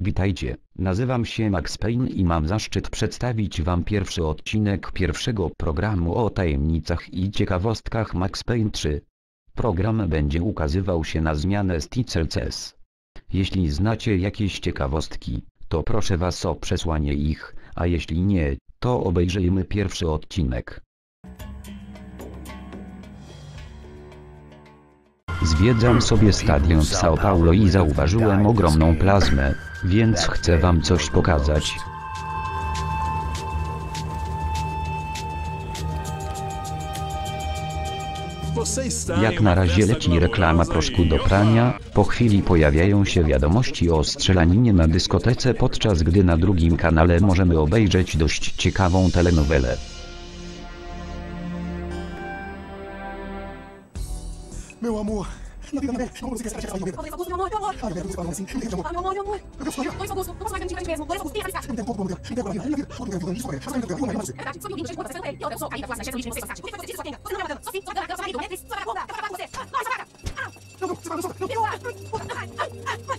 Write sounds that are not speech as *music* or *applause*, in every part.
Witajcie, nazywam się Max Payne i mam zaszczyt przedstawić wam pierwszy odcinek pierwszego programu o tajemnicach i ciekawostkach Max Payne 3. Program będzie ukazywał się na zmianę z TCLCS. Jeśli znacie jakieś ciekawostki, to proszę was o przesłanie ich, a jeśli nie, to obejrzyjmy pierwszy odcinek. Zwiedzam sobie stadion w São Paulo i zauważyłem ogromną plazmę, więc chcę wam coś pokazać. Jak na razie leci reklama proszku do prania, po chwili pojawiają się wiadomości o strzelaninie na dyskotece podczas gdy na drugim kanale możemy obejrzeć dość ciekawą telenowelę. Meu amor. Não tem nada Como você quer estar aqui? Dois Augusto, meu amor, meu amor. Ah, meu Deus, não assim. Não tem amor. Ah, meu amor, meu amor. Meu Deus, Dois Augusto, não posso mais admitir a gente mesmo. Dois Augusto, tem que arriscar. Não tem como, não tem como. Não tem como, não tem como. Não tem como, não tem como. Não tem como, não tem como. É verdade, só que o vídeo, gente, quando você não tem. Eu sou caída, classe, na chefe, vídeo, não sei se você Por que você diz sua quenda? Você não é bacana. Só sim, só bacana, só marido, meretriz, só vagabunda. Acaba com você. Nossa, vaga. Ah, não, não, você vai, não, não. Eu, ah, ah, ah, ah.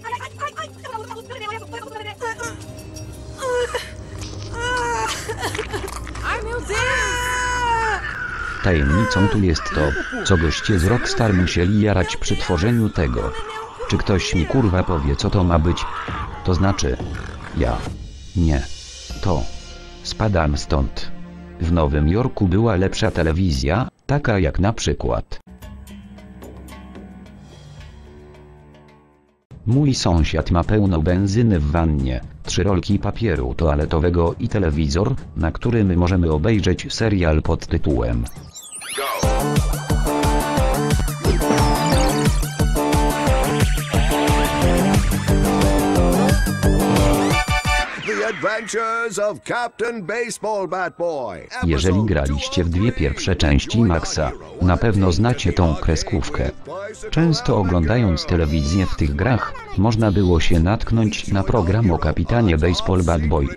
Tajemnicą tu jest to, co goście z Rockstar musieli jarać przy tworzeniu tego. Czy ktoś mi kurwa powie co to ma być? To znaczy... Ja. Nie. To. Spadam stąd. W Nowym Jorku była lepsza telewizja, taka jak na przykład. Mój sąsiad ma pełno benzyny w wannie, trzy rolki papieru toaletowego i telewizor, na którym możemy obejrzeć serial pod tytułem Jeżeli graliście w dwie pierwsze części Maxa, na pewno znacie tą kreskówkę. Często oglądając telewizję w tych grach, można było się natknąć na program o kapitanie Baseball Bad Boy.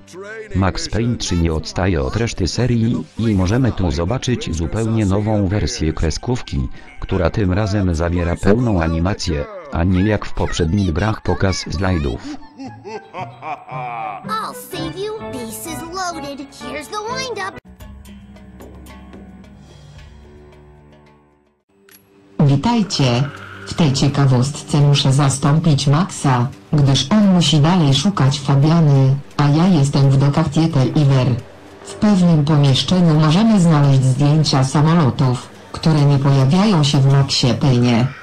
Max Payne 3 nie odstaje od reszty serii i możemy tu zobaczyć zupełnie nową wersję kreskówki, która tym razem zawiera pełną animację, a nie jak w poprzednich grach pokaz slajdów. *laughs* I'll save you. This is loaded. Here's the windup. Witajcie. W tej ciekawostce muszę zastąpić Maxa, gdyż on musi dalej szukać Fabiany, a ja jestem w dokach Tietel Iwer. W pewnym pomieszczeniu możemy znaleźć zdjęcia samolotów, które nie pojawiają się w Maxie Payne.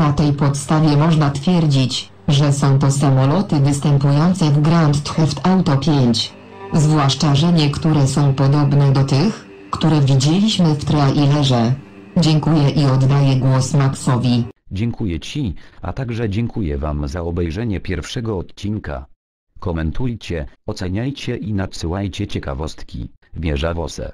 Na tej podstawie można twierdzić, że są to samoloty występujące w Grand Theft Auto 5. Zwłaszcza, że niektóre są podobne do tych, które widzieliśmy w trailerze. Dziękuję i oddaję głos Maxowi. Dziękuję Ci, a także dziękuję Wam za obejrzenie pierwszego odcinka. Komentujcie, oceniajcie i nadsyłajcie ciekawostki. Wieża Wose.